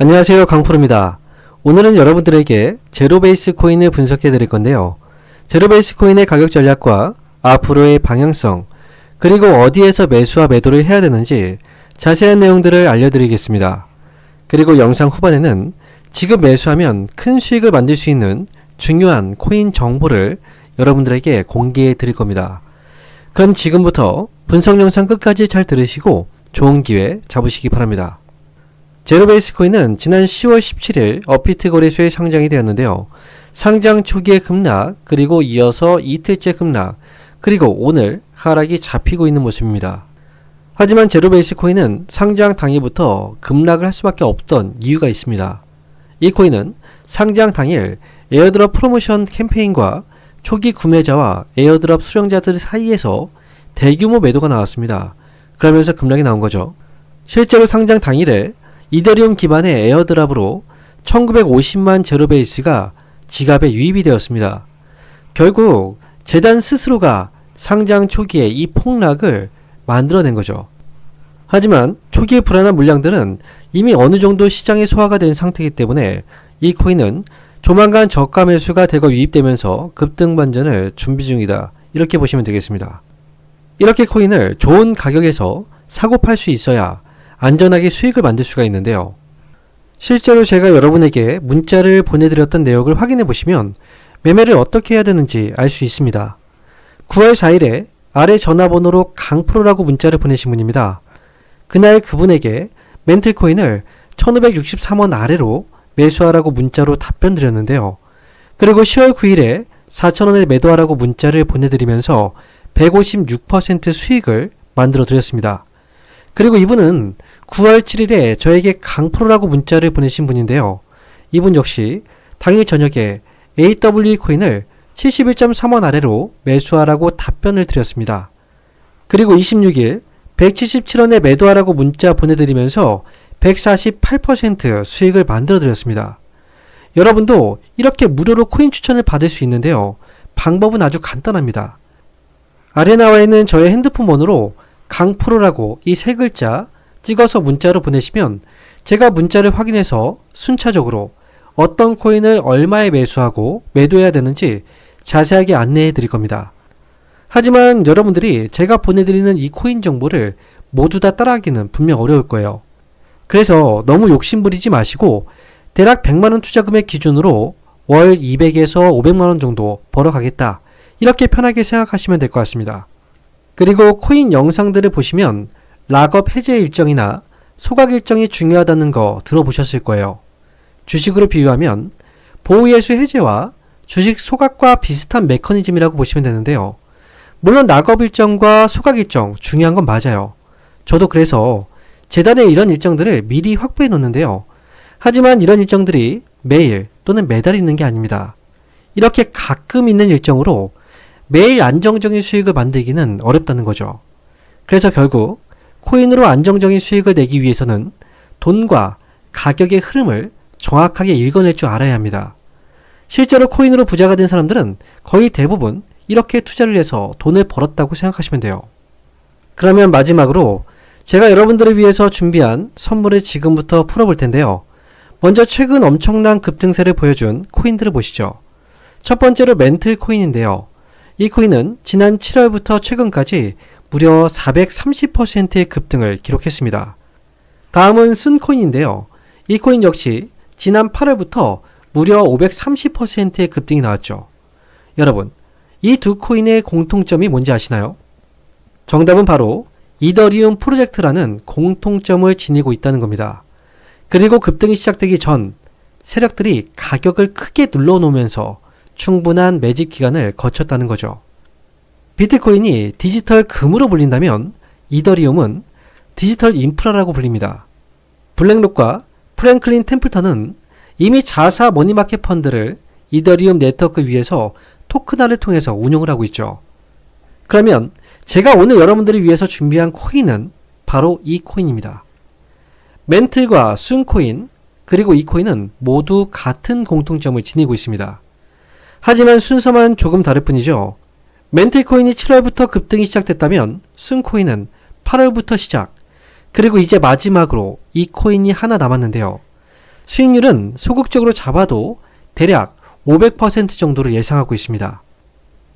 안녕하세요 강프로입니다. 오늘은 여러분들에게 제로베이스 코인을 분석해 드릴 건데요. 제로베이스 코인의 가격 전략과 앞으로의 방향성, 그리고 어디에서 매수와 매도를 해야 되는지 자세한 내용들을 알려드리겠습니다. 그리고 영상 후반에는 지금 매수하면 큰 수익을 만들 수 있는 중요한 코인 정보를 여러분들에게 공개해 드릴 겁니다. 그럼 지금부터 분석 영상 끝까지 잘 들으시고 좋은 기회 잡으시기 바랍니다. 제로베이스 코인은 지난 10월 17일 어피트 거래소에 상장이 되었는데요. 상장 초기의 급락, 그리고 이어서 이틀째 급락, 그리고 오늘 하락이 잡히고 있는 모습입니다. 하지만 제로베이스 코인은 상장 당일부터 급락을 할 수밖에 없던 이유가 있습니다. 이 코인은 상장 당일 에어드랍 프로모션 캠페인과 초기 구매자와 에어드랍 수령자들 사이에서 대규모 매도가 나왔습니다. 그러면서 급락이 나온 거죠. 실제로 상장 당일에 이더리움 기반의 에어드랍으로 1950만 제로베이스가 지갑에 유입이 되었습니다. 결국 재단 스스로가 상장 초기에 이 폭락을 만들어낸 거죠. 하지만 초기의 불안한 물량들은 이미 어느 정도 시장에 소화가 된 상태이기 때문에 이 코인은 조만간 저가 매수가 대거 유입되면서 급등 반전을 준비 중이다. 이렇게 보시면 되겠습니다. 이렇게 코인을 좋은 가격에서 사고 팔 수 있어야 안전하게 수익을 만들 수가 있는데요. 실제로 제가 여러분에게 문자를 보내드렸던 내역을 확인해 보시면 매매를 어떻게 해야 되는지 알 수 있습니다. 9월 4일에 아래 전화번호로 강프로라고 문자를 보내신 분입니다. 그날 그분에게 멘틀코인을 1563원 아래로 매수하라고 문자로 답변 드렸는데요. 그리고 10월 9일에 4,000원에 매도하라고 문자를 보내드리면서 156% 수익을 만들어 드렸습니다. 그리고 이분은 9월 7일에 저에게 강프로라고 문자를 보내신 분인데요. 이분 역시 당일 저녁에 AW 코인을 71.3원 아래로 매수하라고 답변을 드렸습니다. 그리고 26일 177원에 매도하라고 문자 보내드리면서 148% 수익을 만들어 드렸습니다. 여러분도 이렇게 무료로 코인 추천을 받을 수 있는데요. 방법은 아주 간단합니다. 아래 나와 있는 저의 핸드폰 번호로 강프로라고 이 세 글자 찍어서 문자로 보내시면 제가 문자를 확인해서 순차적으로 어떤 코인을 얼마에 매수하고 매도해야 되는지 자세하게 안내해 드릴 겁니다. 하지만 여러분들이 제가 보내드리는 이 코인 정보를 모두 다 따라하기는 분명 어려울 거예요. 그래서 너무 욕심부리지 마시고 대략 100만원 투자금액 기준으로 월 200에서 500만원 정도 벌어가겠다. 이렇게 편하게 생각하시면 될 것 같습니다. 그리고 코인 영상들을 보시면 락업 해제 일정이나 소각 일정이 중요하다는 거 들어보셨을 거예요. 주식으로 비유하면 보호예수 해제와 주식 소각과 비슷한 메커니즘이라고 보시면 되는데요. 물론 락업 일정과 소각 일정 중요한 건 맞아요. 저도 그래서 재단에 이런 일정들을 미리 확보해 놓는데요. 하지만 이런 일정들이 매일 또는 매달 있는 게 아닙니다. 이렇게 가끔 있는 일정으로 매일 안정적인 수익을 만들기는 어렵다는 거죠. 그래서 결국 코인으로 안정적인 수익을 내기 위해서는 돈과 가격의 흐름을 정확하게 읽어낼 줄 알아야 합니다. 실제로 코인으로 부자가 된 사람들은 거의 대부분 이렇게 투자를 해서 돈을 벌었다고 생각하시면 돼요. 그러면 마지막으로 제가 여러분들을 위해서 준비한 선물을 지금부터 풀어볼 텐데요. 먼저 최근 엄청난 급등세를 보여준 코인들을 보시죠. 첫 번째로 멘틀 코인인데요. 이 코인은 지난 7월부터 최근까지 무려 430%의 급등을 기록했습니다. 다음은 순코인인데요. 이 코인 역시 지난 8월부터 무려 530%의 급등이 나왔죠. 여러분, 이 두 코인의 공통점이 뭔지 아시나요? 정답은 바로 이더리움 프로젝트라는 공통점을 지니고 있다는 겁니다. 그리고 급등이 시작되기 전 세력들이 가격을 크게 눌러놓으면서 충분한 매집 기간을 거쳤다는 거죠. 비트코인이 디지털 금으로 불린다면 이더리움은 디지털 인프라라고 불립니다. 블랙록과 프랭클린 템플턴은 이미 자사 머니마켓 펀드를 이더리움 네트워크 위에서 토큰화를 통해서 운영을 하고 있죠. 그러면 제가 오늘 여러분들을 위해서 준비한 코인은 바로 이 코인입니다. 멘틀과 순코인 그리고 이 코인은 모두 같은 공통점을 지니고 있습니다. 하지만 순서만 조금 다를 뿐이죠. 멘틀 코인이 7월부터 급등이 시작됐다면 순 코인은 8월부터 시작. 그리고 이제 마지막으로 이 코인이 하나 남았는데요. 수익률은 소극적으로 잡아도 대략 500% 정도로 예상하고 있습니다.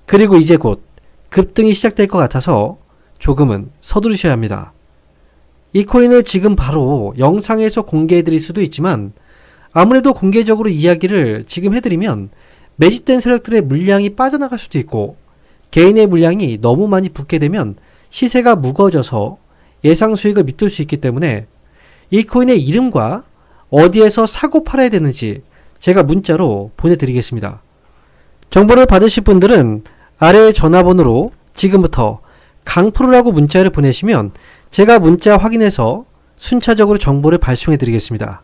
그리고 이제 곧 급등이 시작될 것 같아서 조금은 서두르셔야 합니다. 이 코인을 지금 바로 영상에서 공개해 드릴 수도 있지만 아무래도 공개적으로 이야기를 지금 해드리면 매집된 세력들의 물량이 빠져나갈 수도 있고 개인의 물량이 너무 많이 붙게 되면 시세가 무거워져서 예상 수익을 밑돌 수 있기 때문에 이 코인의 이름과 어디에서 사고 팔아야 되는지 제가 문자로 보내드리겠습니다. 정보를 받으실 분들은 아래 전화번호로 지금부터 강프로라고 문자를 보내시면 제가 문자 확인해서 순차적으로 정보를 발송해 드리겠습니다.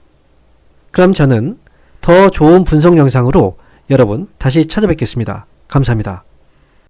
그럼 저는 더 좋은 분석 영상으로 여러분 다시 찾아뵙겠습니다. 감사합니다.